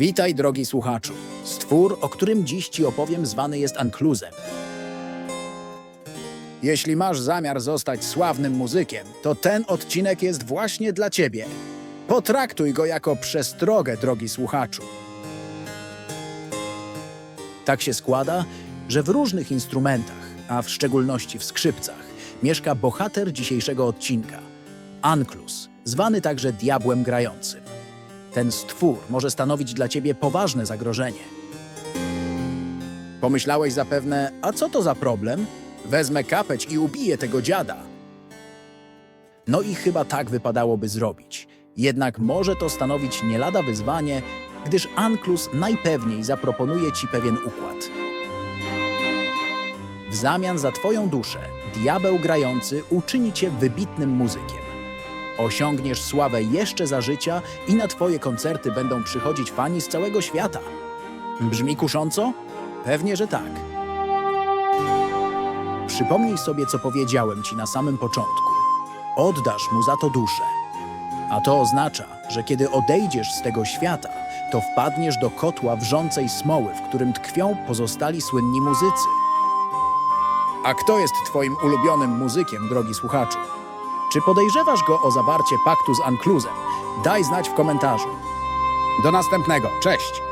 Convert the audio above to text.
Witaj, drogi słuchaczu. Stwór, o którym dziś ci opowiem, zwany jest Ankluzem. Jeśli masz zamiar zostać sławnym muzykiem, to ten odcinek jest właśnie dla ciebie. Potraktuj go jako przestrogę, drogi słuchaczu. Tak się składa, że w różnych instrumentach, a w szczególności w skrzypcach, mieszka bohater dzisiejszego odcinka Anklus, zwany także diabłem grającym. Ten stwór może stanowić dla ciebie poważne zagrożenie. Pomyślałeś zapewne, a co to za problem? Wezmę kapeć i ubiję tego dziada. No i chyba tak wypadałoby zrobić. Jednak może to stanowić nie lada wyzwanie, gdyż Anklus najpewniej zaproponuje ci pewien układ. W zamian za twoją duszę, diabeł grający uczyni cię wybitnym muzykiem. Osiągniesz sławę jeszcze za życia i na twoje koncerty będą przychodzić fani z całego świata. Brzmi kusząco? Pewnie, że tak. Przypomnij sobie, co powiedziałem ci na samym początku. Oddasz mu za to duszę. A to oznacza, że kiedy odejdziesz z tego świata, to wpadniesz do kotła wrzącej smoły, w którym tkwią pozostali słynni muzycy. A kto jest twoim ulubionym muzykiem, drogi słuchaczu? Czy podejrzewasz go o zawarcie paktu z Ankluzem? Daj znać w komentarzu. Do następnego. Cześć!